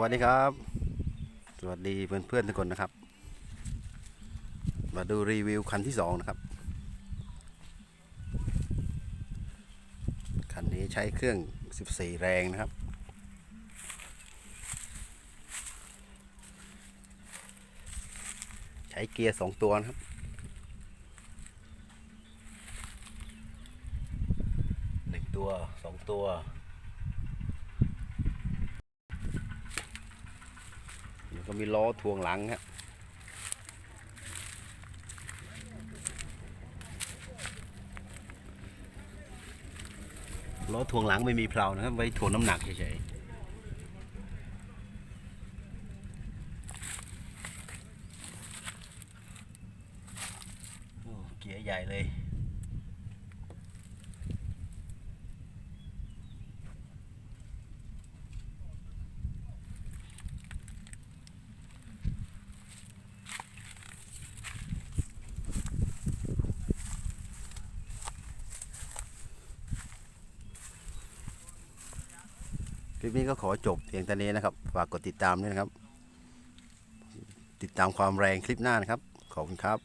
วัสดีครับ สวัสดีเพื่อนๆทุกคนนะครับ มาดูรีวิวคันที่สองนะครับ คันนี้ใช้เครื่อง 14 แรงนะครับ ใช้เกียร์สองตัวนะครับหนึ่งตัวสองตัว แล้ว ก็มีล้อทวงหลังครับล้อทวงหลังไม่มีเพลานะครับ ไว้ถ่วงน้ำหนักเฉยๆโอ้เกียร์ใหญ่เลย คลิปนี้ก็ขอจบเพียงเท่านี้นะครับ ฝากกดติดตามด้วยนะครับ ติดตามความแรงคลิปหน้านะครับ ขอบคุณครับ